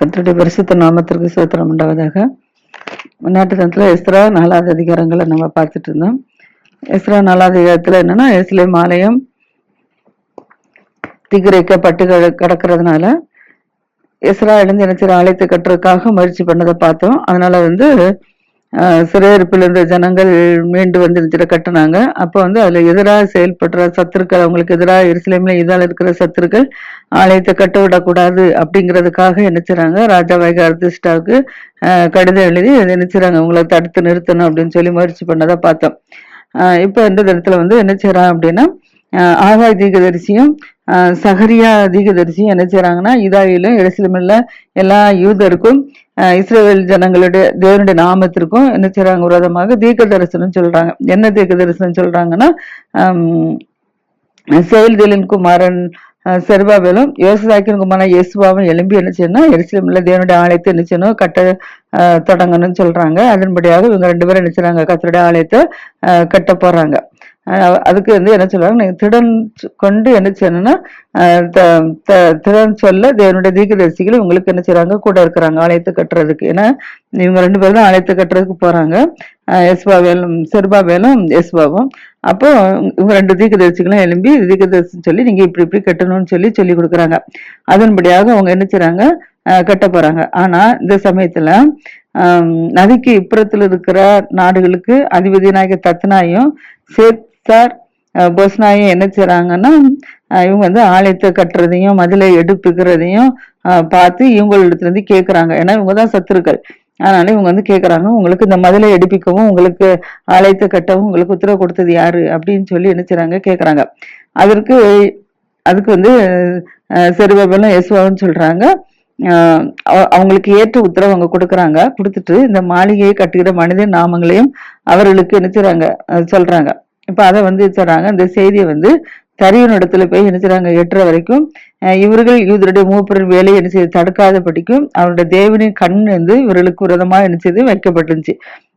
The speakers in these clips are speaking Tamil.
கத்தருடைய பரிசுத்த நாமத்திற்கு சோத்திரம் உண்டாவதாக. முன்னாட்டு தினத்துல எஸ்ரா நாலாவது அதிகாரங்களை நம்ம பார்த்துட்டு இருந்தோம். எஸ்ரா நாலாவது அதிகாரத்துல என்னன்னா எஸ்லேம் ஆலயம் திகிரைக்கப்பட்டு பட்டு கிடக்கிறதுனால எஸ்ரா எழுந்து நினைச்சிரு ஆலயத்தை கட்டுறதுக்காக முயற்சி பண்ணதை பார்த்தோம். அதனால வந்து சிறையிருப்பில் இருந்த ஜனங்கள் மீண்டு வந்து நினைச்சிட கட்டுனாங்க. அப்போ வந்து அதில் எதிராக செயல்படுற சத்துருக்கள் அவங்களுக்கு எதிராக எருசலேம்ல இதால் இருக்கிற சத்துருக்கள் ஆலயத்தை கட்ட விடக்கூடாது அப்படிங்கிறதுக்காக நினைச்சுறாங்க ராஜா வைகார்திஸ்டாவுக்கு கடிதம் எழுதி அதை நினைச்சாங்க உங்களை தடுத்து நிறுத்தணும் அப்படின்னு சொல்லி முயற்சி பண்ணதை பார்த்தோம். ஆஹ் இப்போ இந்த தினத்தில் வந்து என்ன செய்கிறான் அப்படின்னா ஆஹ் ஆகாய் தீகதரிசியும் சஹரியா சகரியா தீகதரிசியும் என்ன செய்கிறாங்கன்னா இதாயிலும் எருசலேமில் எல்லா யூதருக்கும் இஸ்ரேல் ஜனங்களுடைய தேவனுடைய நாமத்திற்கும் என்ன செய்றாங்க? விரோதமாக தீர்க்க தரிசனம் சொல்றாங்க. என்ன தீர்க்க தரிசனம் சொல்றாங்கன்னா ஆம், செயல்தலின் குமாரன் அஹ், செருபாபேலும் யோசதாக்கின் குமாரன் இயேசுவாவும் எழும்பி என்ன செய்யணும் எருசலேமில் தேவனுடைய ஆலயத்தை என்ன செய்யணும்? கட்ட தொடங்கணும்னு சொல்றாங்க. அதன்படியாக இவங்க ரெண்டு பேரும் என்ன செய்றாங்க? கத்தருடைய ஆலயத்தை கட்ட போறாங்க. அதுக்கு வந்து என்ன சொல்லுவாங்க? நீங்க திடன் கொண்டு என்ன செய்யணும்னா த- த- திடன் சொல்ல தேவனுடைய தீர்க்கதரிசிகள் உங்களுக்கு என்ன செய்யறாங்க கூட இருக்கிறாங்க ஆலயத்தை கட்டுறதுக்கு. ஏன்னா இவங்க ரெண்டு பேரும் தான் ஆலயத்தை கட்டுறதுக்கு போறாங்க. எஸ்பாவேலும் செருபாபேலும் எஸ்பாவும். அப்போ இவங்க ரெண்டு தீர்க்கதரிசிகளும் எழும்பி தீர்க்கதரிசி சொல்லி நீங்க இப்படி இப்படி கட்டணும்னு சொல்லி சொல்லி கொடுக்குறாங்க. அதன்படியாக அவங்க என்ன செய்யறாங்க கட்ட போறாங்க. ஆனா இந்த சமயத்துல நதிக்கு இப்புறத்துல இருக்கிற நாடுகளுக்கு அதிபதினாகிய தத்னாயும் சேத்தார் அஹ், பொஸ்னாயும் என்ன செய்றாங்கன்னா இவங்க வந்து ஆலயத்தை கட்டுறதையும் மதிலை எடுப்புக்கிறதையும் பார்த்து இவங்களிடத்துல இருந்து ஏன்னா இவங்க தான் சத்துருக்கள். அதனால இவங்க வந்து கேட்குறாங்க உங்களுக்கு இந்த மதிலை எடுப்பிக்கவும் உங்களுக்கு ஆலயத்தை கட்டவும் உங்களுக்கு உத்தரவு கொடுத்தது யாரு? அப்படின்னு சொல்லி என்ன செய்றாங்க கேட்குறாங்க அதற்கு அதுக்கு வந்து செருபபலும் இயேசுவாவும் சொல்றாங்க அவங்களுக்கு ஏற்ற உத்தரவு அவங்க கொடுக்குறாங்க. கொடுத்துட்டு இந்த மாளிகையை கட்டுகிற மனித நாமங்களையும் அவர்களுக்கு என்ன செய்றாங்க சொல்றாங்க. இப்போ அதை வந்து சொன்னாங்க இந்த செய்தியை வந்து தரியன் இடத்துல போய் என்ன செய்றாங்க எட்டுற வரைக்கும் இவர்கள் இவருடைய மூப்பரின் வேலையை என்ன செய்து தடுக்காத படிக்கும் அவருடைய தேவனின் கண் வந்து இவர்களுக்கு விரதமாக என்ன செய்து வைக்கப்பட்டிருந்துச்சு.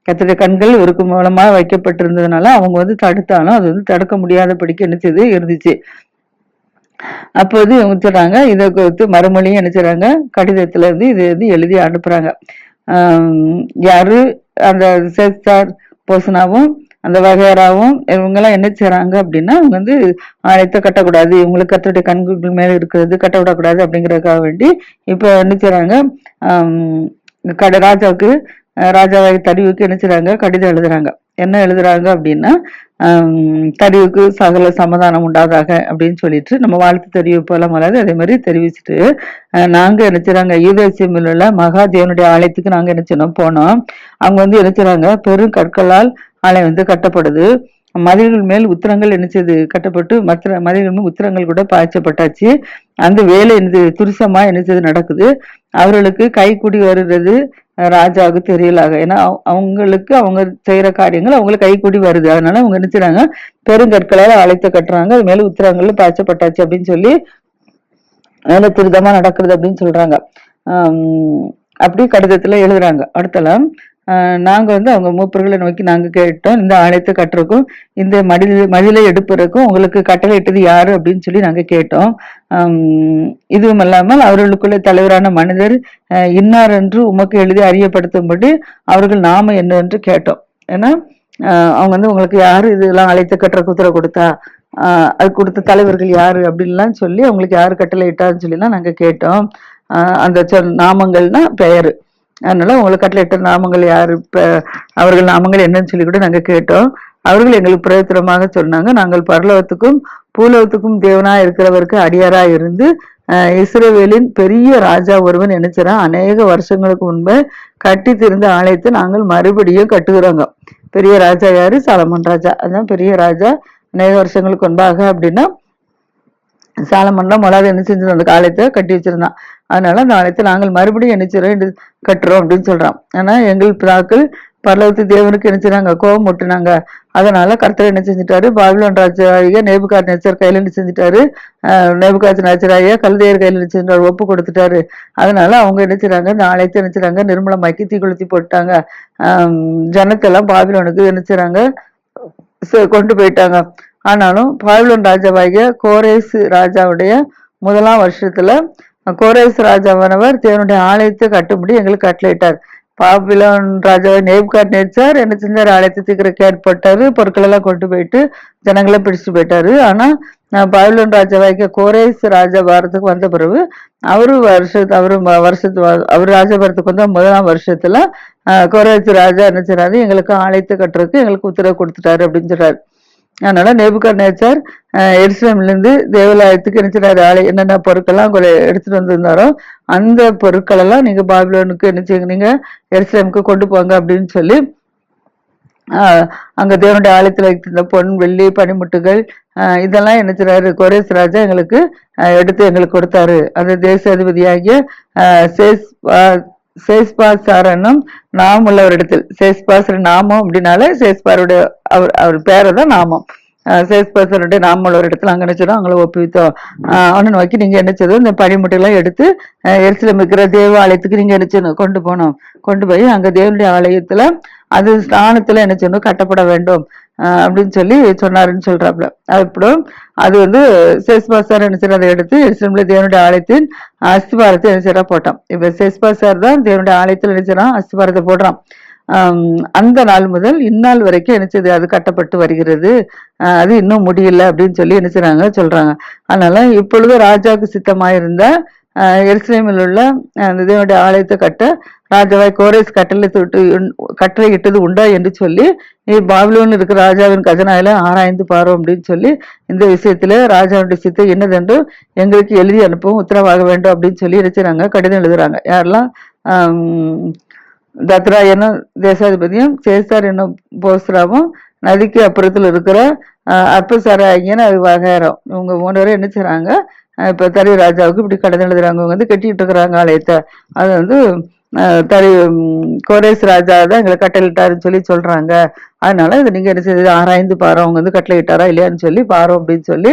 கத்திர கண்கள் இவருக்கு மூலமாக வைக்கப்பட்டிருந்ததுனால அவங்க வந்து தடுத்தாலும் அது வந்து தடுக்க முடியாதபடிக்கு என்ன செய்து இருந்துச்சு. அப்போது இவங்க சொல்றாங்க இதை குறித்து மறுமொழியும் என்ன செய்றாங்க கடிதத்துல இருந்து இதை வந்து எழுதி அனுப்புறாங்க. யாரு? அந்த சேஸ்தார் போசனாவும் அந்த வகையராகவும் இவங்கெல்லாம் என்ன செய்கிறாங்க அப்படின்னா அவங்க வந்து ஆலயத்தை கட்டக்கூடாது. இவங்களுக்கு கத்தருடைய கண்குகள் மேலே இருக்கிறது கட்ட விடக்கூடாது அப்படிங்கிறதுக்காக வேண்டி இப்போ என்ன செய்கிறாங்க கட ராஜாவுக்கு ராஜாவை தடிவுக்கு என்ன செய்கிறாங்க கடிதம் எழுதுறாங்க. என்ன எழுதுறாங்க அப்படின்னா தெரிவுக்கு தடிவுக்கு சகல சமாதானம் உண்டாதாக அப்படின்னு சொல்லிட்டு நம்ம வாழ்த்து தெரிவிப்போலாம் மலாது அதே மாதிரி தெரிவிச்சுட்டு நாங்க நினைச்சாங்க யூதேசியமில் உள்ள மகாதேவனுடைய ஆலயத்துக்கு நாங்க என்ன செய்யணும் போனோம். அவங்க வந்து என்ன பெரும் கற்களால் ஆலயம் வந்து கட்டப்படுது. மதில்கள் மேல் உத்திரங்கள் என்னச்சது கட்டப்பட்டு மற்ற மதில்கள் மேல் உத்திரங்கள் கூட பாய்ச்சப்பட்டாச்சு. அந்த வேலை என்னது துரிசமா என்னச்சது நடக்குது. அவர்களுக்கு கைக்கூடி வருகிறது. ராஜாவுக்கு தெரியலாக. ஏன்னா அவ- அவங்களுக்கு அவங்க செய்யற காரியங்கள் அவங்களுக்கு கைக்கூடி வருது. அதனால அவங்க என்ன பெருங்கற்களால் அழைத்து கட்டுறாங்க. அது மேல உத்திரங்கள் பாய்ச்சப்பட்டாச்சு அப்படின்னு சொல்லி வேலை துரிதமா நடக்கிறது அப்படின்னு சொல்றாங்க. அப்படி கடிதத்துல எழுதுறாங்க. அடுத்தலாம். நாங்கள் வந்து அவங்க மூப்பர்களை நோக்கி நாங்கள் கேட்டோம். இந்த ஆலயத்தை கட்டுறதுக்கும் இந்த மடில மதிலை எடுப்பதற்கும் உங்களுக்கு கட்டளை இட்டது யார் அப்படின்னு சொல்லி நாங்கள் கேட்டோம். இதுவும் இல்லாமல் அவர்களுக்குள்ள தலைவரான மனிதர் இன்னார் என்று உமக்கு எழுதி அறியப்படுத்தும்படி அவர்கள் நாம என்ன என்று கேட்டோம். ஏன்னா அவங்க வந்து உங்களுக்கு யார் இதெல்லாம் அழைத்து கட்டுற உத்தரவு கொடுத்தா? அது கொடுத்த தலைவர்கள் யாரு அப்படின்லாம் சொல்லி அவங்களுக்கு யார் கட்டளை இட்டான்னு சொல்லிலாம் நாங்கள் கேட்டோம் அந்த நாமங்கள்னா பெயர். அதனால உங்களுக்கு கட்டளையிட்ட நாமங்கள் யார்? இப்போ அவர்கள் நாமங்கள் என்னன்னு சொல்லி கூட நாங்கள் கேட்டோம். அவர்கள் எங்களுக்கு பிரயோத்திரமாக சொன்னாங்க. நாங்கள் பரலோகத்துக்கும் பூலோகத்துக்கும் தேவனாக இருக்கிறவருக்கு அடியாராக இருந்து இஸ்ரேவேலின் பெரிய ராஜா ஒருவன் நினைச்சிறான். அநேக வருஷங்களுக்கு முன்பு கட்டி திருந்த ஆலயத்தை நாங்கள் மறுபடியும் கட்டுகிறோங்க. பெரிய ராஜா யாரு? சாலமன் ராஜா. அதான் பெரிய ராஜா. அநேக வருஷங்களுக்கு முன்பாக அப்படின்னா சாலமன்லாம் மொழாத என்ன செஞ்சிடும்? அந்த ஆலயத்தை கட்டி வச்சிருந்தான். அதனால அந்த ஆலயத்தை நாங்கள் மறுபடியும் என்ன செய்றோம்? என்று கட்டுறோம் அப்படின்னு சொல்றான். ஆனா எங்கள் பிதாக்கள் பரலவத்து தேவனுக்கு என்ன செய்யறாங்க கோபம் முட்டினாங்க அதனால கர்த்தர் என்ன செஞ்சிட்டாரு? பாபிலோன் ராஜாய நேபுகார் நேச்சர் கையில என்ன செஞ்சிட்டாரு? நேபுகார் நெச்சராய கல்தையர் கையில என்ன செஞ்சிட்டாரு? ஒப்பு கொடுத்துட்டாரு. அதனால அவங்க என்ன செய்றாங்க? இந்த ஆலயத்தை என்ன செய்றாங்க? நிர்மலமாக்கி தீ கொளுத்தி போட்டாங்க. ஆஹ் ஜனத்தெல்லாம் பாபிலோனுக்கு என்ன செய்றாங்க? ச- கொண்டு போயிட்டாங்க. ஆனாலும் பாபிலோன் ராஜாவாகிய கோரேஸ் ராஜாவுடைய முதலாம் வருஷத்துல கோரேஸ் ராஜாவானவர் தேவனுடைய ஆலயத்தை கட்டும்படி எங்களுக்கு கட்டளையிட்டார். பாபிலோன் ராஜாவை நேப்காட் நேச்சார் என்ன செஞ்சார்? ஆலயத்தை தீக்கிர கேட்பட்டாரு பொருட்கள் எல்லாம் கொண்டு போயிட்டு ஜனங்களை பிடிச்சு போயிட்டாரு. ஆனா நான் பாபிலோன் ராஜாவாய்க்க கோரேஸ் ராஜா பாரத்துக்கு வந்த பிறகு அவரு வருஷத்து அவரு வருஷத்து அவர் ராஜபாரத்துக்கு வந்த முதலாம் வருஷத்துல கோரேஸ் ராஜா என்ன செய்றாரு? எங்களுக்கு ஆலயத்தை கட்டுறதுக்கு எங்களுக்கு உத்தரவு கொடுத்துட்டாரு அப்படின்னு சொல்றாரு. அதனால நேபுகார் நேச்சர் எருசலேம்லேருந்து தேவாலயத்துக்கு என்ன செய்றாரு ஆலய என்னென்ன பொருட்கள்லாம் கொ- எடுத்துட்டு வந்திருந்தாரோ அந்த பொருட்களெல்லாம் நீங்கள் பாபிலோனுக்கு என்ன செய்யுங்க நீங்கள் எருசலேமுக்கு கொண்டு போங்க அப்படின்னு சொல்லி அங்கே தேவனுடைய ஆலயத்தில் வைத்திருந்த பொன் வெள்ளி பனிமுட்டுகள் இதெல்லாம் என்ன செய்றாரு கோரேஸ் ராஜா எங்களுக்கு எடுத்து எங்களுக்கு கொடுத்தாரு. அந்த தேசாதிபதியாகிய சேஸ் சேஸ்பாசாரனும் சேஸ்பாசார் என்னும் நாம் உள்ளவரிடத்தில். சேஸ்பாசர் நாமம் அப்படின்னால சேஸ்பாருடைய அவர் அவர் பேரை தான் நாமம் சேஸ்பாசருடைய நாமம் உள்ள ஒரு இடத்துல அங்கே நினைச்சோம் அவங்கள ஒப்புவித்தோம் அவனை நோக்கி நீங்க என்ன இந்த பனிமுட்டையெல்லாம் எடுத்து எரிசிலம் இருக்கிற தேவாலயத்துக்கு நீங்க என்ன செய்யணும்? கொண்டு போனோம் கொண்டு போய் அங்கே தேவனுடைய ஆலயத்துல அது ஸ்தானத்தில் என்ன செய்யணும்? கட்டப்பட வேண்டும். அப்படின்னு சொல்லி சொன்னாருன்னு சொல்றாப்புல. அப்புறம் அது வந்து சேஸ்பாசார் என்ன செய்யற அதை எடுத்து எருசலேம்ல தேவனுடைய ஆலயத்தின் அஸ்திபாரத்தை என்ன செய்யறா போட்டான். இப்ப சேஸ்பாசார் தான் தேவனுடைய ஆலயத்தில் என்ன செய்யறான் அஸ்திபாரத்தை போடுறான். அந்த நாள் முதல் இந்நாள் வரைக்கும் என்ன செய்யுது அது கட்டப்பட்டு வருகிறது. அது இன்னும் முடியல அப்படின்னு சொல்லி என்ன செய்றாங்க சொல்றாங்க. அதனால இப்பொழுது ராஜாவுக்கு சித்தமாயிருந்த இருந்தால் எருசலேமில் உள்ள அந்த தேவனுடைய ஆலயத்தை கட்ட ராஜாவாய் கோரேஸ் கட்டளை தொட்டு கட்டளை இட்டது உண்டா என்று சொல்லி நீ பாபிலோன் இருக்கிற ராஜாவின் கஜனாயில ஆராய்ந்து பாரும் அப்படின்னு சொல்லி இந்த விஷயத்துல ராஜாவுடைய சித்தம் என்னதென்று எங்களுக்கு எழுதி அனுப்பவும் உத்தரவாக வேண்டும் அப்படின்னு சொல்லி இருக்கிறாங்க கடிதம் எழுதுறாங்க. யாரெல்லாம்? தத்ரா என்னும் தேசாதிபதியும் சேசார் என்னும் போஸ்ராவும் நதிக்கு அப்புறத்துல இருக்கிற அற்பசாராகியன்னு அது வகையாரம் இவங்க மூணு பேரும் என்ன செய்றாங்க? இப்போ தரி ராஜாவுக்கு இப்படி கடன் எழுதுறாங்க. வந்து கட்டிட்டு இருக்கிறாங்க ஆலயத்தை. அது வந்து தறி தரி கோரேஸ் ராஜா தான் எங்களை கட்டளையிட்டாருன்னு சொல்லி சொல்கிறாங்க அதனால இது நீங்கள் என்ன செய்யுது ஆராய்ந்து பாரு அவங்க வந்து கட்டளையிட்டாரா இல்லையான்னு சொல்லி பாரு அப்படின்னு சொல்லி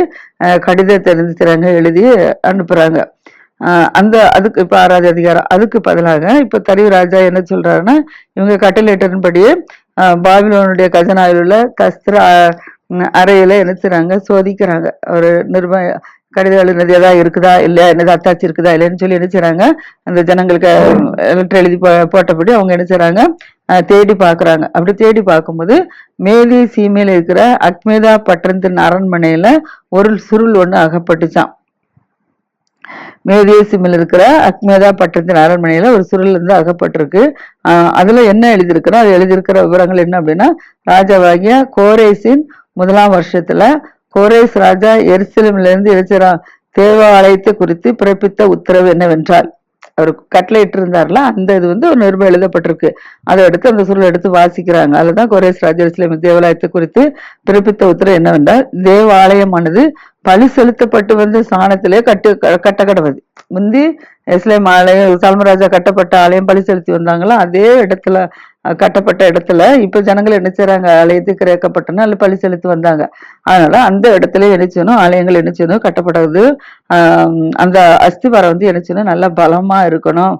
கடிதத்தை எழுதிக்கிறாங்க எழுதி அனுப்புகிறாங்க அந்த அதுக்கு இப்போ ஆறாவது அதிகாரம் அதுக்கு பதிலாக இப்போ தறிவு ராஜா என்ன சொல்கிறாருன்னா இவங்க கட்டளையிட்டன்படியே பாபிலோனுடைய கஜனாவில் உள்ள கஸ்திர அறையில் என்ன செய்கிறாங்க சோதிக்கிறாங்க. ஒரு நிர்ம கடிதம் எழுதினது ஏதாவது இருக்குதா இல்லையா? என்னது அத்தாச்சி இருக்குதா இல்லையான்னு சொல்லி என்ன செய்யறாங்க அந்த ஜனங்களுக்கு லெட்டர் எழுதி போட்டபடி அவங்க என்ன செய்றாங்க? தேடி பார்க்குறாங்க அப்படி தேடி பார்க்கும்போது மேலி சீமையில் இருக்கிற அக்மேதா பட்டணத்தின் அரண்மனையில ஒரு சுருள் ஒன்று அகப்பட்டுச்சான் மேதேசிமில் இருக்கிற அக்மேதா பட்டத்தின் அரண்மனையில ஒரு சுருள் வந்து அகப்பட்டிருக்கு. அதில் அதுல என்ன எழுதியிருக்கிறோம் அது எழுதியிருக்கிற விவரங்கள் என்ன அப்படின்னா ராஜாவாகிய கோரேசின் முதலாம் வருஷத்துல கோரேஸ் ராஜா எருசலேமிலிருந்து இருந்து எழுச்சிரா தேவாலயத்தை குறித்து பிறப்பித்த உத்தரவு என்னவென்றால் அவர் கட்டளையிட்டு இருந்தார்ல அந்த இது வந்து ஒரு நிருபம் எழுதப்பட்டிருக்கு. அதை எடுத்து அந்த சுருள் எடுத்து வாசிக்கிறாங்க. அதுதான் கோரேஸ் ராஜா எருசலேம் தேவாலயத்தை குறித்து பிறப்பித்த உத்தரவு என்னவென்றால் தேவாலயமானது பழி செலுத்தப்பட்டு வந்த ஸ்தானத்திலே கட்டு கட்ட கடவுது முந்தி இஸ்லேம் ஆலயம் சல்மராஜா கட்டப்பட்ட ஆலயம் பழி செலுத்தி வந்தாங்களோ? அதே இடத்துல கட்டப்பட்ட இடத்துல இப்ப ஜனங்கள் என்ன செய்றாங்க? ஆலயத்துக்கு கிரேக்கப்பட்டனா அல்ல பழி செலுத்தி வந்தாங்க. அதனால அந்த இடத்துல என்ன ஆலயங்கள் என்ன செய்யணும்? கட்டப்படுறது அந்த அஸ்திவாரம் வந்து என்ன நல்லா பலமா இருக்கணும்.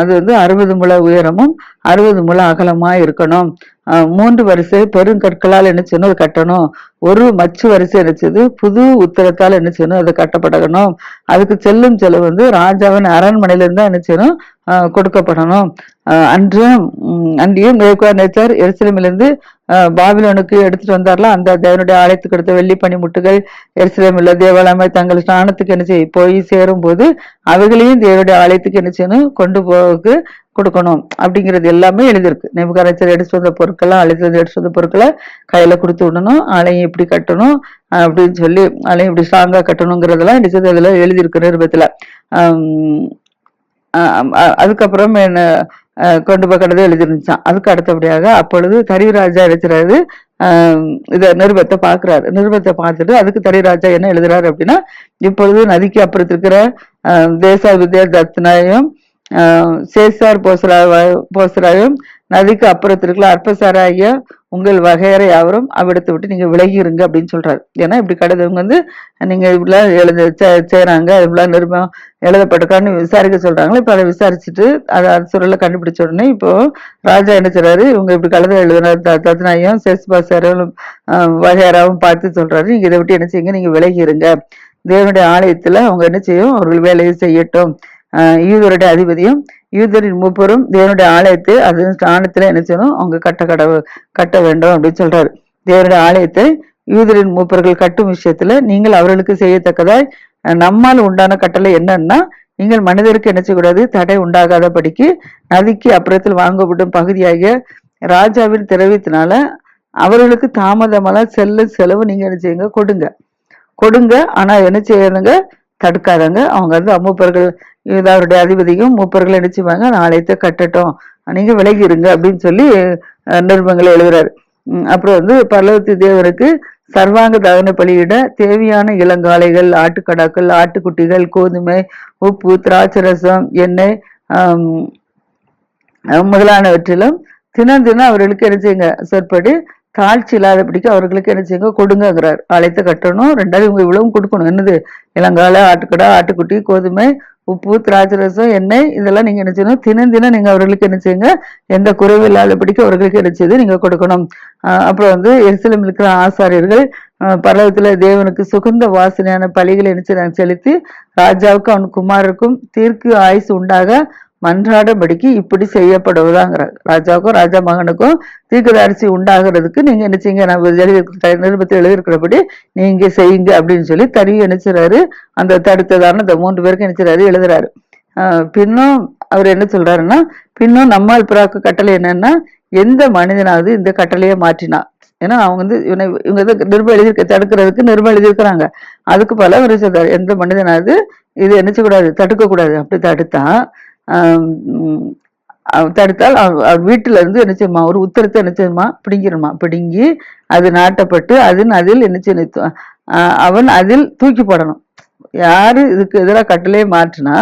அது வந்து அறுபது முழ உயரமும் அறுபது முழ அகலமா இருக்கணும். மூன்று வரிசை பெருங்கற்களால் என்ன செய்யணும்? அது கட்டணும். ஒரு மச்சு வரிசை என்ன புது உத்தரத்தால் என்ன செய்யணும்? அது கட்டப்படணும். அதுக்கு செல்லும் செலவு வந்து ராஜாவின் அரண்மனையில இருந்து என்ன செய்யணும் கொடுக்கப்படணும். ஆஹ் அன்றும் உம், அன்றியும் நேச்சார் எருசலேமிலிருந்து பாபிலோனுக்கு எடுத்துட்டு வந்தார்ல அந்த தேவனுடைய ஆலயத்துக்கு எடுத்த வெள்ளி பனிமுட்டுகள் உள்ள தேவாலயமை தங்கள் ஸ்நானத்துக்கு என்ன செய்ய போய் சேரும் போது அவைகளையும் தேவனுடைய ஆலயத்துக்கு என்ன செய்யணும் கொண்டு போக கொடுக்கணும் அப்படிங்கிறது எல்லாமே எழுதியிருக்கு. நெபுகாரச்சர் எடுத்து வந்த பொருட்கள்லாம் அழுத்தது எடுத்து வந்த பொருட்களை கையில் கொடுத்து விடணும். ஆலையும் எப்படி கட்டணும் அப்படின்னு சொல்லி ஆலையும் இப்படி ஸ்ட்ராங்காக கட்டணுங்கிறதெல்லாம் எடுத்து அதில் எழுதியிருக்கு நிருபத்தில். அதுக்கப்புறம் என்ன கொண்டு போய் கடதை எழுதிருந்துச்சான் அதுக்கு அடுத்தபடியாக அப்பொழுது தரிராஜா எழுதுறாரு. இதை நிருபத்தை பார்க்குறாரு. நிருபத்தை பார்த்துட்டு அதுக்கு தரிராஜா என்ன எழுதுறாரு அப்படின்னா இப்பொழுது நதிக்கு அப்புறத்து இருக்கிற ஆஹ் தேசாதிபதிய தத்னாயும் சேசார் போசரா போசராயும் நதிக்கு அப்புறத்திற்குள்ள அற்பசாராகிய உங்கள் வகையறை யாவரும் அவ்விடத்தை விட்டு நீங்கள் விலகி இருங்க அப்படின்னு சொல்கிறார் ஏன்னா இப்படி கடிதம் வந்து நீங்கள் இப்படிலாம் எழுத செ- இப்படிலாம் நிருபம் எழுதப்பட்டிருக்கான்னு விசாரிக்க சொல்கிறாங்களே இப்போ அதை விசாரிச்சுட்டு அதை சுருளை கண்டுபிடிச்ச உடனே இப்போது ராஜா என்ன செய்கிறாரு இவங்க இப்படி கழுத எழுதுன தத்னாயும் சேசுபாசாரும் வகையராவும் பார்த்து சொல்கிறாரு நீங்கள் இதை விட்டு என்ன செய்யுங்க நீங்கள் விலகி இருங்க தேவனுடைய ஆலயத்தில் அவங்க என்ன செய்யும் அவர்கள் வேலையை செய்யட்டும். யூதருடைய அதிபதியும் யூதரின் மூப்பரும் தேவனுடைய ஆலயத்தை அது ஸ்தானத்தில் என்ன செய்யணும்? அவங்க கட்ட கட கட்ட வேண்டும் அப்படின்னு சொல்றாரு. தேவனுடைய ஆலயத்தை யூதரின் மூப்பர்கள் கட்டும் விஷயத்துல நீங்கள் அவர்களுக்கு செய்யத்தக்கதாய் நம்மால் உண்டான கட்டளை என்னன்னா நீங்கள் மனிதருக்கு என்ன செய்யக்கூடாது? தடை உண்டாகாதபடிக்கு நதிக்கு அப்புறத்தில் வாங்கப்படும் பகுதியாகிய ராஜாவின் திரவியத்தினால அவர்களுக்கு தாமதமெல்லாம் செல்ல செலவு நீங்க என்ன செய்யுங்க? கொடுங்க. கொடுங்க. ஆனா என்ன செய்யணுங்க? தடுக்காதங்க. அவங்க வந்து மூப்பர்கள் அவருடைய அதிபதியும் மூப்பர்கள் என்ன செய்வாங்க? அந்த ஆலயத்தை கட்டட்டும். நீங்க விலகி இருங்க அப்படின்னு சொல்லி நிருபங்களை எழுதுறாரு. அப்புறம் வந்து பரலவத்தி தேவருக்கு சர்வாங்க தகன பலியிட தேவையான இளங்காளைகள் ஆட்டுக்கடாக்கள் ஆட்டுக்குட்டிகள் கோதுமை உப்பு திராட்சை ரசம் எண்ணெய் முதலானவற்றிலும் தினம் தினம் அவர்களுக்கு என்ன செய்யுங்க? சொற்படி தாழ்ச்சி இல்லாதபடிக்கு அவர்களுக்கு என்ன செய்யுங்க? கொடுங்கங்கிறார். அழைத்து கட்டணும். ரெண்டாவது இவங்க இவ்வளவும் கொடுக்கணும். என்னது? இளங்கால ஆட்டுக்கடா ஆட்டுக்குட்டி கோதுமை உப்பு திராட்சை ரசம் எண்ணெய் இதெல்லாம் நீங்க என்ன செய்யணும்? தினம் தினம் நீங்க அவர்களுக்கு என்ன செய்யுங்க? எந்த குறைவு இல்லாதபடிக்கு அவர்களுக்கு என்ன செய்து நீங்க கொடுக்கணும். அப்புறம் வந்து எரிசலம் இருக்கிற ஆசாரியர்கள் ஆஹ் தேவனுக்கு சுகந்த வாசனையான பலிகளை என்ன செய்ய செலுத்தி ராஜாவுக்கும் அவன் குமாரருக்கும் தீர்க்கு ஆயுசு உண்டாக மன்றாடபடிக்கு இப்படி செய்யப்படுவதாங்கிறார் ராஜாவுக்கும் ராஜா மகனுக்கும் தீர்க்கதரிசி உண்டாகிறதுக்கு நீங்க என்ன செய்யுங்க? நான் எழுதி நிருபத்தில் எழுதியிருக்கிறபடி நீங்க செய்யுங்க அப்படின்னு சொல்லி தருவி நினைச்சுறாரு அந்த தடுத்ததான இந்த மூன்று பேருக்கு நினைச்சுறாரு எழுதுறாரு. ஆஹ் பின்னும் அவர் என்ன சொல்றாருன்னா பின்னும் நம்மால் பிறாக்கு கட்டளை என்னன்னா எந்த மனிதனாவது இந்த கட்டளையை மாற்றினா. ஏன்னா அவங்க வந்து இவனை இவங்க வந்து நிருபம் எழுதியிருக்க தடுக்கிறதுக்கு நிருபம் எழுதியிருக்கிறாங்க. அதுக்கு பல ஒரு சொல்றாரு. எந்த மனிதனாவது இது என்ன தடுக்கக்கூடாது. அப்படி தடுத்தா தடுத்தால் அவர் வீட்டுல இருந்து என்ன செய்யுமா? ஒரு உத்தரத்தை என்ன செய்யுமா? பிடிங்கிருமா பிடுங்கி அது நாட்டப்பட்டு அதன் அதில் என்ன செய்ய அவன் அதில் தூக்கி போடணும். யார் இதுக்கு எதிராக கட்டளையே மாற்றினா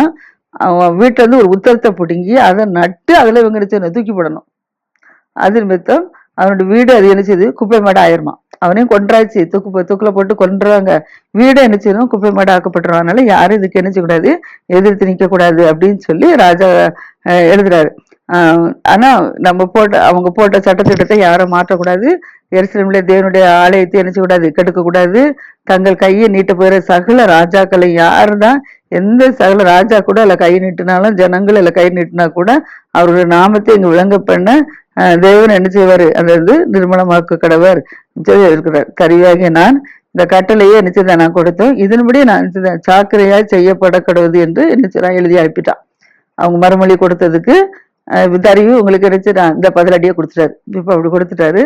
அவன் வீட்டிலேருந்து ஒரு உத்தரத்தை பிடுங்கி அதை நட்டு அதில் இவங்க என்ன செய்யணும்? தூக்கி போடணும். அது நிமித்தம் அவனோட வீடு அது என்ன செய்யுது குப்பை மாடு ஆயிருமா. அவனையும் கொன்றாச்சு தூக்கு போ- தூக்குல போட்டு கொன்றுவாங்க வீடு என்ன செய்யணும் குப்பை மாடு ஆக்கப்பட்டுரும். அதனால யாரும் இதுக்கு என்ன செய்யக்கூடாது? எதிர்த்து நிக்க கூடாது அப்படின்னு சொல்லி ராஜா எழுதுறாரு. ஆனா நம்ம போட்ட அவங்க போட்ட சட்டத்திட்டத்தை யாரும் மாற்றக்கூடாது. எருசலேமிலே தேவனுடைய ஆலயத்தை என்ன செய்யக்கூடாது? கெடுக்க கூடாது தங்கள் கையை நீட்ட போகிற சகல ராஜாக்களை யாருதான் எந்த சகல ராஜா கூட அதில் கை நீட்டினாலும் ஜனங்கள் அதில் கை நீட்டினா கூட அவருடைய நாமத்தை இங்கே விளங்க பண்ண தேவன் என்ன செய்வார்? அந்த வந்து நிர்மலமாக்க கடவர் இருக்கிறார் கருவியாகிய நான் இந்த கட்டளையே என்ன நான் கொடுத்தோம் இதன்படி நான் என்ன சாக்கிரையாய் செய்யப்பட கடவுது என்று நிச்சயம் எழுதி அனுப்பிட்டான். அவங்க மறுமொழி கொடுத்ததுக்கு அஹ் தருவி உங்களுக்கு நினைச்சு நான் இந்த பதிலடியை கொடுத்துட்டாரு. இப்போ அப்படி கொடுத்துட்டாரு.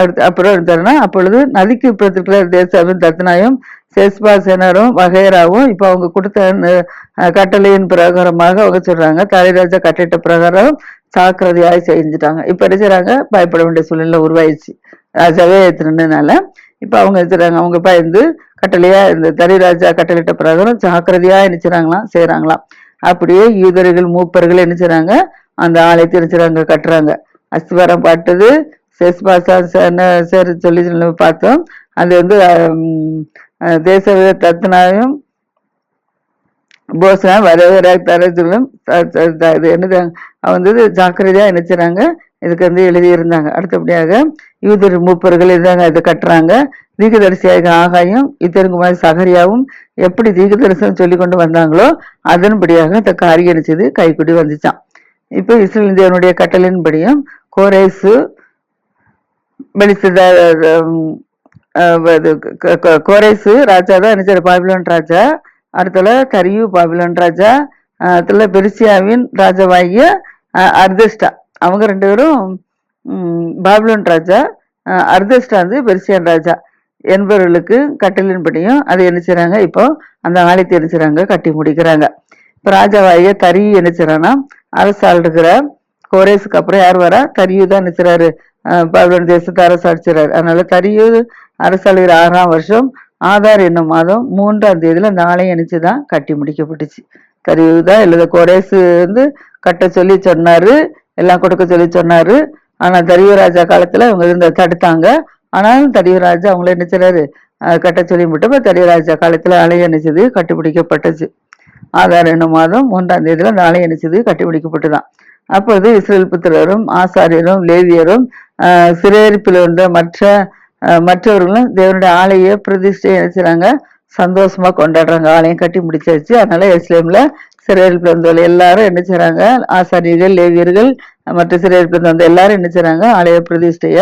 அடுத்து அப்புறம் இருந்தாருன்னா அப்பொழுது நதிக்கு இப்புறத்திருக்கிற தேசாவின் தத்னாயும் செஸ்பா சேனரும் வகைராவும் இப்போ அவங்க கொடுத்த கட்டளையின் பிரகாரமாக அவங்க சொல்றாங்க. தலைராஜா கட்டிட்ட பிரகாரம் சாக்கிரதையாக செஞ்சுட்டாங்க. இப்போ என்ன செய்கிறாங்க பயப்பட வேண்டிய சூழ்நிலை உருவாயிடுச்சு. ராஜாவே ஏத்துனதுனால இப்போ அவங்க எடுத்துறாங்க அவங்க பயந்து கட்டளையா இந்த தரிராஜா கட்டளையிட்ட பிரகாரம் ஜாக்கிரதையாக நினைச்சுறாங்களாம் செய்கிறாங்களாம் அப்படியே யூதர்கள் மூப்பர்கள் என்ன அந்த ஆலயத்தை நினைச்சுறாங்க கட்டுறாங்க. அஸ்திவாரம் பாட்டது செஸ்பாசா சரி சொல்லி சொல்லி பார்த்தோம். அது வந்து தேச தத்னாயும் போசனா வரவேற தரத்திலும் இது என்னது வந்து ஜாக்கிரதையாக என்ன இதுக்கு வந்து எழுதியிருந்தாங்க. அடுத்தபடியாக யூதர் மூப்பர்கள் இருந்தாங்க இதை கட்டுறாங்க. தீகதரிசியாக ஆகாயும் இத்தருங்குமாரி சகரியாவும் எப்படி தீகதரிசனம் சொல்லி கொண்டு வந்தாங்களோ அதன்படியாக இந்த காரியம் நினைச்சது கைக்குடி வந்துச்சான் இப்போ இஸ்ரேல் தேவனுடைய கட்டளின்படியும் கோரேசு பெலிஸ்த கோரேசு ராஜா தான் நினைச்சார் பாபிலோன் ராஜா அடுத்தல கரியு பாபிலோன் ராஜா அடுத்தல பெருசியாவின் ராஜாவாகிய அஹ், அர்தஷ்டா. அவங்க ரெண்டு பேரும் பாபிலோன் ராஜா அர்தஸ்டா அர்தஷ்டா வந்து பெருசியான் ராஜா. என்பவர்களுக்கு கட்டளின்படியும் அதை என்ன செய்கிறாங்க இப்போ அந்த ஆலயத்தை என்ன செய்கிறாங்க கட்டி முடிக்கிறாங்க. இப்போ ராஜாவாகிய தரி என்ன செய்றான்னா அரசாள் இருக்கிற கோரேஸுக்கு அப்புறம் யார் வரா? தரியு தான் நினைச்சுறாரு பாபிலோன் தேசத்தை அரசாட்சிறாரு அதனால தரியு அரசாளுகிற ஆறாம் வருஷம் ஆதார் என்னும் மாதம் மூன்றாம் தேதியில் அந்த ஆலயம் தான் கட்டி முடிக்கப்பட்டுச்சு. தரியு இல்லை எழுத கோரேசு வந்து கட்ட சொல்லி சொன்னார் எல்லாம் கொடுக்க சொல்லி சொன்னார். ஆனால் தரியு காலத்தில் அவங்க இவங்க இருந்த தடுத்தாங்க. ஆனாலும் தரியு அவங்கள நினைச்சாரு கட்ட சொல்லி மட்டும் தரியு காலத்தில் அலைய நினைச்சது கட்டிப்பிடிக்கப்பட்டுச்சு ஆதார் என்னும் மாதம் மூன்றாம் தேதியில் அந்த ஆலயம் நினைச்சது கட்டிப்பிடிக்கப்பட்டுதான் அப்போது இஸ்ரேல் புத்திரரும் ஆசாரியரும் லேவியரும் சிறையிருப்பில் இருந்த மற்ற மற்றவர்களும் தேவனுடைய ஆலையை பிரதிஷ்டை என்ன சந்தோஷமா கொண்டாடுறாங்க. ஆலயம் கட்டி முடிச்சாச்சு. அதனால எருசலேம்ல சிறையில் பிறந்தவர்கள் எல்லாரும் என்ன செய்றாங்க? ஆசாரியர்கள் லேவியர்கள் மற்ற சிறையிருப்பில் இருந்தவங்க எல்லாரும் என்ன செய்றாங்க? ஆலய பிரதிஷ்டைய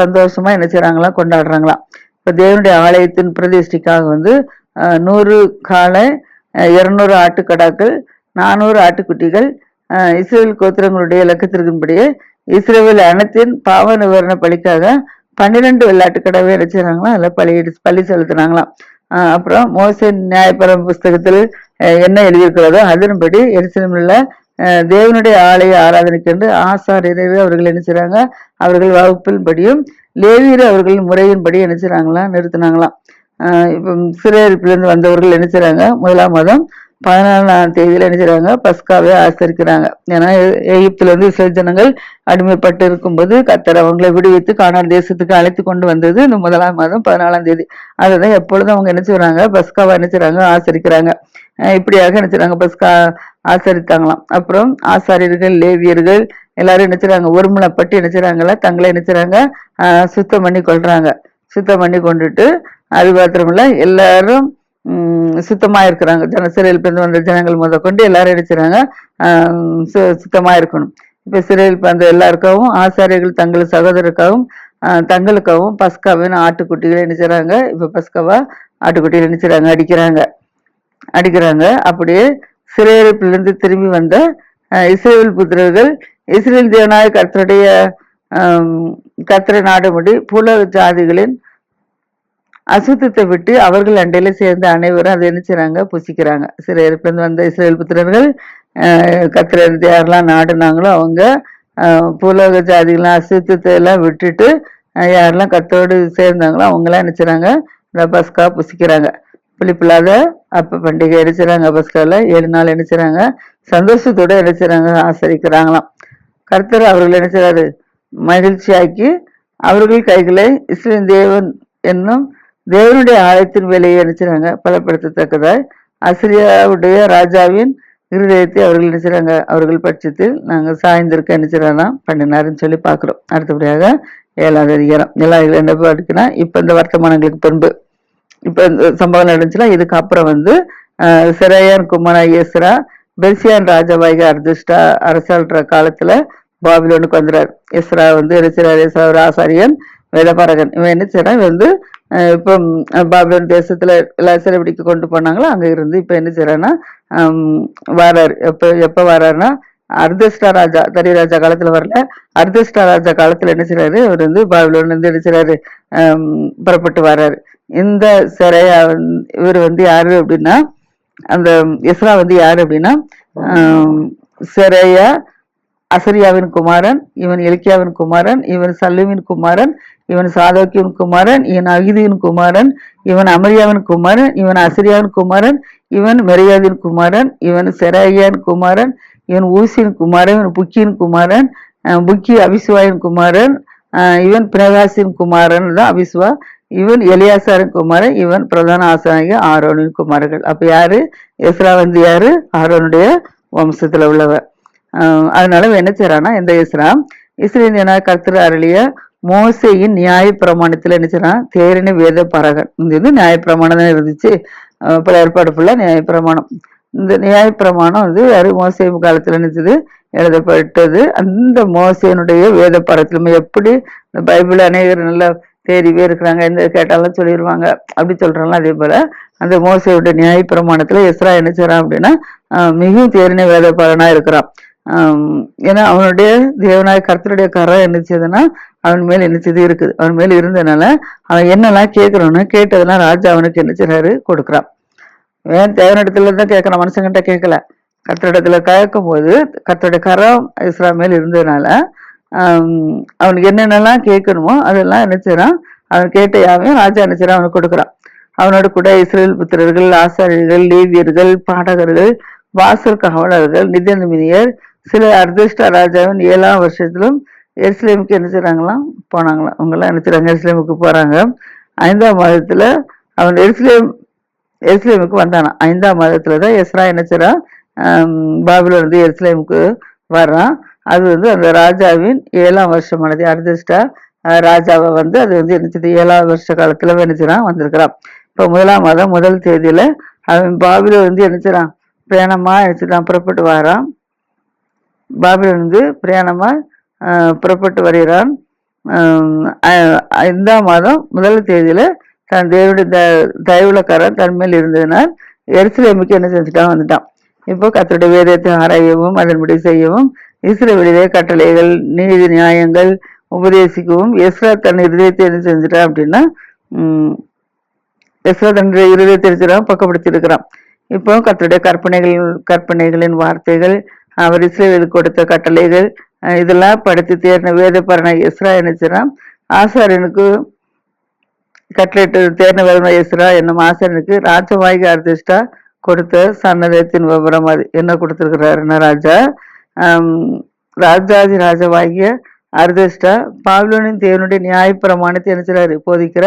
சந்தோஷமா என்ன செய்றாங்களாம் கொண்டாடுறாங்களாம் இப்ப தேவனுடைய ஆலயத்தின் பிரதிஷ்டைக்காக வந்து நூறு காலை இரநூறு இருநூறு ஆட்டுக்கடாக்கள் நானூறு ஆட்டுக்குட்டிகள் இஸ்ரேல் கோத்திரங்களுடைய இலக்கத்திற்கும்படியே இஸ்ரேல் அனைத்தின் பாவ நிவாரண பலிக்காக பன்னிரெண்டு வெள்ளாட்டுக்கடவை கடவை செய்றாங்களாம் அதில் பழி பழி செலுத்துனாங்களாம். அப்புறம் மோசே நியாயபரம் புஸ்தகத்தில் என்ன எழுதியிருக்கிறதோ அதன்படி எருசலேமில் தேவனுடைய ஆலய ஆராதனைக்கென்று இறைவே அவர்கள் என்ன செய்கிறாங்க அவர்கள் வகுப்பின்படியும் லேவியர் அவர்கள் முறையின்படி என்ன செய்றாங்களாம் நிறுத்தினாங்களாம் இப்போ சிறையிருப்பிலிருந்து வந்தவர்கள் என்ன செய்கிறாங்க முதலாம் மாதம் பதினாலாம் தேதியில் என்ன செய்கிறாங்க பஸ்காவே ஆசரிக்கிறாங்க. ஏன்னா எ- இஸ்ரேல் ஜனங்கள் அடிமைப்பட்டு இருக்கும்போது கத்தர் அவங்களை விடுவித்து கானான் தேசத்துக்கு அழைத்து கொண்டு வந்தது இந்த முதலாம் மாதம் பதினாலாம் தேதி. அதுதான் எப்பொழுதும் அவங்க என்ன செய்கிறாங்க பஸ்காவை என்ன செய்கிறாங்க ஆசரிக்கிறாங்க. இப்படியாக என்ன செய்கிறாங்க பஸ்கா ஆசரித்தாங்களாம். அப்புறம் ஆசாரியர்கள் லேவியர்கள் எல்லாரும் என்ன செய்றாங்க? ஒருமுளைப்பட்டு என்ன செய்கிறாங்களா தங்களை என்ன சுத்தம் பண்ணி கொள்றாங்க. சுத்தம் பண்ணி கொண்டுட்டு அது மாத்திரமில்ல எல்லாரும் சுத்தமாக இருக்கிறாங்க. ஜன சிறையில் வந்த ஜனங்கள் முத கொண்டு எல்லாரும் என்ன சுத்தமாக சு- இருக்கணும். இப்போ சிறையில் பிறந்த எல்லாருக்காகவும் ஆசாரியர்கள் தங்கள் சகோதரருக்காகவும் தங்களுக்காகவும் பஸ்காவின்னு ஆட்டுக்குட்டிகளை நினைச்சுறாங்க இப்போ பஸ்காவா ஆட்டுக்குட்டிகளை நினைச்சுறாங்க அடிக்கிறாங்க. அடிக்கிறாங்க. அப்படியே சிறையிருப்பிலிருந்து திரும்பி வந்த இஸ்ரேல் புத்திரர்கள் இஸ்ரேல் தேவனாய கர்த்தருடைய ஆம், கர்த்தரை நாடும்படி புல ஜாதிகளின் அசுத்தத்தை விட்டு அவர்கள் அண்டையில சேர்ந்த அனைவரும் அதை என்ன செய்றாங்க? புசிக்கிறாங்க. சிறையிருப்பிலிருந்து வந்த இஸ்ரேல் புத்திரர்கள் அஹ், யாரெல்லாம் நாடுனாங்களோ அவங்க புலோக ஜாதிகள்லாம் அசுத்தத்தை எல்லாம் விட்டுட்டு யாரெல்லாம் கத்தோடு சேர்ந்தாங்களோ அவங்களாம் என்ன செய்றாங்க? இந்த பஸ்கா புசிக்கிறாங்க. புளிப்பில்லாத அப்ப பண்டிகை அடிச்சுறாங்க பஸ்கால? ஏழு நாள் என்ன செய்றாங்க? சந்தோஷத்தோட என்ன செய்றாங்க? ஆசரிக்கிறாங்களாம். கர்த்தர் அவர்கள் என்ன செய்றாரு? மகிழ்ச்சியாக்கி அவர்கள் கைகளை இஸ்ரேல் தேவன் என்னும் தேவனுடைய ஆலயத்தின் வேலையை நினைச்சாங்க பலப்படுத்தத்தக்கதாய். அசிரியாவுடைய ராஜாவின் இருதயத்தை அவர்கள் நினைச்சாங்க அவர்கள் பட்சத்தில் நாங்கள் சாய்ந்திருக்க நினைச்சிடலாம் பண்ணினாருன்னு சொல்லி பார்க்குறோம். அடுத்தபடியாக ஏழாவது அதிகாரம். ஏழாவது என்ன படிக்கணும் இப்போ இந்த வர்த்தமானங்களுக்கு பின்பு. இப்போ இந்த சம்பவம் நடந்துச்சுன்னா இதுக்கப்புறம் வந்து அஹ், சிறையான் குமார ஏஸ்ரா பெர்சியான் ராஜாவாக அர்திஷ்டா அரசாள்ற காலத்துல பாபிலோனுக்கு வந்துறாரு. இஸ்ரா வந்து என்ன செய்றாரு? ஒரு ஆசாரியன் வேதபாரகன். இவன் என்ன செய்யறான் இவன் வந்து இப்போ பாபிலோன் தேசத்துல எல்லாம் சிறைபிடிக்க கொண்டு போனாங்களோ? அங்க இருந்து இப்ப என்ன செய்யறான்னா வராரு. எப்ப எப்ப வராருன்னா அர்தஷ்டா ராஜா தரி ராஜா காலத்துல வரல. அர்தஷ்டா ராஜா காலத்துல என்ன செய்றாரு? அவர் வந்து பாபிலோன்ல இருந்து என்ன செய்றாரு? ஆம், புறப்பட்டு வர்றாரு இந்த சிறையா வந்து- இவர் வந்து யாரு அப்படின்னா அந்த எஸ்ரா வந்து யாரு அப்படின்னா சிறையா அசரியாவின் குமாரன் இவன் எலிக்கியாவின் குமாரன் இவன் சல்லுவின் குமாரன் இவன் சாதோக்கியின் குமாரன் இவன் அகிதியின் குமாரன் இவன் அமரியாவின் குமாரன் இவன் அசரியாவின் குமாரன் இவன் மெரியாதின் குமாரன் இவன் செராயாவின் குமாரன் இவன் ஊசியின் குமாரன் இவன் புக்கியின் குமாரன் புக்கி அபிசுவாயின் குமாரன் இவன் பிரகாசின் குமாரன் தான் அபிசுவா இவன் எலியாசாரின் குமாரன் இவன் பிரதான ஆசாரிய ஆரோனின் குமாரர்கள் அப்ப யாரு எஸ்ரா வந்து யாரு ஆரோனுடைய வம்சத்துல உள்ளவர் அதனால என்ன செய்யறான்னா இந்த இஸ்ரா இஸ்ரேந்தியனா கர்த்தர் அருளிய மோசையின் நியாய பிரமாணத்துல என்ன செய்யறான் தேரின வேத பரகன் இது வந்து நியாய பிரமாணம் தான் இருந்துச்சு. பல ஏற்பாடு ஃபுல்லா நியாய பிரமாணம் இந்த நியாய பிரமாணம் வந்து யாரு? மோசை காலத்துல நினைச்சது எழுதப்பட்டது. அந்த மோசையினுடைய வேத பரத்திலுமே எப்படி இந்த பைபிள் அநேகர் நல்லா தேறிவே இருக்கிறாங்க எந்த கேட்டாலும் சொல்லிடுவாங்க அப்படி சொல்றாங்களோ அதே போல அந்த மோசையுடைய நியாய பிரமாணத்துல எஸ்ரா என்ன செய்யறான் அப்படின்னா மிகவும் தேறின வேத பலனா இருக்கிறான். ஏன்னா அவனுடைய தேவனாய கர்த்தருடைய கரம் என்ன செய்யுதுன்னா அவன் மேல் என்ன செய்து இருக்குது. அவன் மேல் இருந்ததுனால அவன் என்னெல்லாம் கேட்கறானோ கேட்டதெல்லாம் ராஜா அவனுக்கு என்ன செய்யறாரு கொடுக்குறான். ஏன் தேவனிடத்துல தான் கேட்கறான் மனுஷங்கிட்ட கேட்கல. கர்த்தரிடத்துல கேட்கும் போது கர்த்தருடைய கரம் இஸ்ரா மேல் இருந்ததுனால அவனுக்கு என்னென்னலாம் கேட்கணுமோ அதெல்லாம் என்ன அவன் கேட்ட யாவையும் ராஜா என்ன அவனுக்கு கொடுக்குறான். அவனோட கூட இஸ்ரேல் புத்திரர்கள் ஆசாரியர்கள் லேவியர்கள் பாடகர்கள் வாசல் காவலர்கள் நிதியமினியர் சில அர்திஷ்ட ராஜாவின் ஏழாம் வருஷத்திலும் எருசலேமுக்கு என்ன செய்கிறாங்களாம் போனாங்களாம். அவங்கெல்லாம் என்ன செய்கிறாங்க எருசலேமுக்கு போகிறாங்க ஐந்தாம் மாதத்தில் அவன் எருசலேம் எருசலேமுக்கு வந்தானான் ஐந்தாம் மாதத்தில் தான் எஸ்ரா என்ன செய்றான் ஆம், இருந்து எருசலேமுக்கு வர்றான். அது வந்து அந்த ராஜாவின் ஏழாம் வருஷமானது. அர்திஷ்டா ராஜாவை வந்து அது வந்து என்ன செய்யுது ஏழாம் வருஷ காலத்தில் நினைச்சிடான் வந்திருக்கிறான். இப்போ முதலாம் மாதம் முதல் தேதியில் அவன் பாபில வந்து என்ன செய்றான்? பிரயாணமா புறப்பட்டு வாரான். பாபிலோன் வந்து பிரயாணமாக புறப்பட்டு வருகிறான். ஐந்தாம் மாதம் முதல் தேதியில் தன் தேவனுடைய த தயவுலக்காரன் தன் மேல் இருந்ததினால் எருசலேமுக்கு என்ன செஞ்சுட்டான்? வந்துட்டான். இப்போ கத்தருடைய வேதத்தை ஆராயவும் அதன்படி செய்யவும் இஸ்ரவேலிலே கட்டளைகள் நீதி நியாயங்கள் உபதேசிக்கவும் எஸ்ரா தன் இருதயத்தை என்ன செஞ்சிட்டான் அப்படின்னா எஸ்ரா தன்னுடைய இருதயத்தை இருக்கிறான் பக்கப்படுத்தி இருக்கிறான் இப்போ கத்தருடைய கற்பனைகள் கற்பனைகளின் வார்த்தைகள் அவர் இஸ்ரேலுக்கு கொடுத்த கட்டளைகள் இதெல்லாம் படித்து தேர்ந்த வேத பரண எஸ்ரா நினைச்சான் ஆசாரியனுக்கு கட்டளையிட்டு தேர்ந்த வேதன இஸ்ரா என்னும் ஆசாரியனுக்கு ராஜவாய்க்கு அர்திஷ்டா கொடுத்த சன்னதத்தின் விவரம் அது. என்ன கொடுத்துருக்கிறாருன்னா ராஜா? ராஜாதி ராஜவாகிய அர்திஷ்டா பாபிலோனின் தேவனுடைய நியாய பிரமாணத்தை நினைச்சாரு போதிக்கிற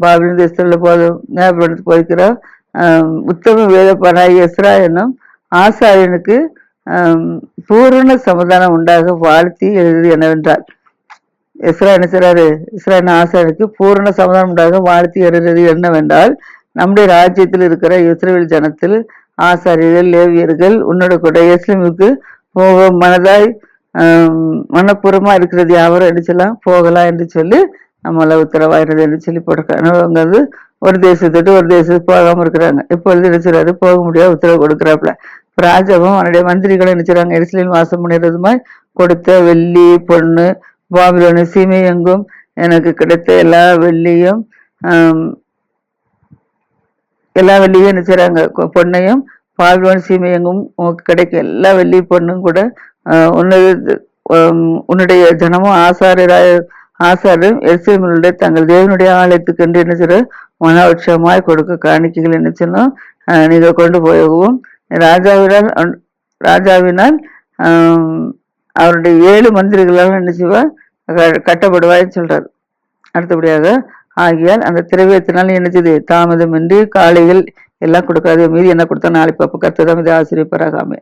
பாபிலோன் தேசத்தில் போதும் நியாயப்பிரமாணத்தை போதிக்கிற உத்தம வேத பராய் எஸ்ரா என்னும் ஆசாரியனுக்கு பூரண சமாதானம் உண்டாக வாழ்த்தி எழுது என்னவென்றால் இஸ்ரா என்ன செய்றாரு? இஸ்ரா ஆசாரியனுக்கு பூரண சமாதானம் உண்டாக வாழ்த்தி எழுதுறது என்னவென்றால் நம்முடைய ராஜ்யத்தில் இருக்கிற இஸ்ரேல் ஜனத்தில் ஆசாரியர்கள் லேவியர்கள் உன்னோட கூட இஸ்லாமுக்கு போக மனதாய் மனப்பூர்வமாக இருக்கிறது யாவரும் என்ன போகலாம் என்று சொல்லி நம்மள உத்தரவாயிறது என்று சொல்லி போட்டிருக்காங்க. அவங்க வந்து ஒரு தேசத்தை ஒரு தேசத்துக்கு போகாமல் இருக்கிறாங்க. இப்பொழுது என்ன செய்றாரு? போக முடியாது உத்தரவு கொடுக்குறாப்புல. ராஜாவும் அவனுடைய மந்திரிகளும் நினைச்சாங்க செய்றாங்க? எரிசலில் வாசம் பண்ணிடுறதுமாய் கொடுத்த வெள்ளி பொண்ணு பாபிலோனு சீமை எங்கும் எனக்கு கிடைத்த எல்லா வெள்ளியும் எல்லா வெள்ளியும் நினைச்சாங்க பொண்ணையும் பால்வான் சீமையங்கும் உனக்கு கிடைக்கும் எல்லா வெள்ளி பொண்ணும் கூட உன்னது உன்னுடைய தினமும் ஆசாரியராய ஆசாரும் எரிசலுடைய தங்கள் தேவனுடைய ஆலயத்துக்கு என்று என்ன செய்ற மனவட்சமாய் கொடுக்க காணிக்கைகள் என்ன செய்யணும்? நீங்கள் கொண்டு போகவும் ராஜாவினால் ராஜாவினால் அவருடைய ஏழு மந்திரிகளால் என்ன செய்வா க- கட்டப்படுவாய்ன்னு சொல்றாரு. அடுத்தபடியாக ஆகியால் அந்த திரவியத்தினால் என்ன செய்து? தாமதமின்றி காளைகள் எல்லாம் கொடுக்காது மீதி என்ன கொடுத்தா நாளை பாப்ப கத்துதான் இது ஆசிரியப்பராகாமே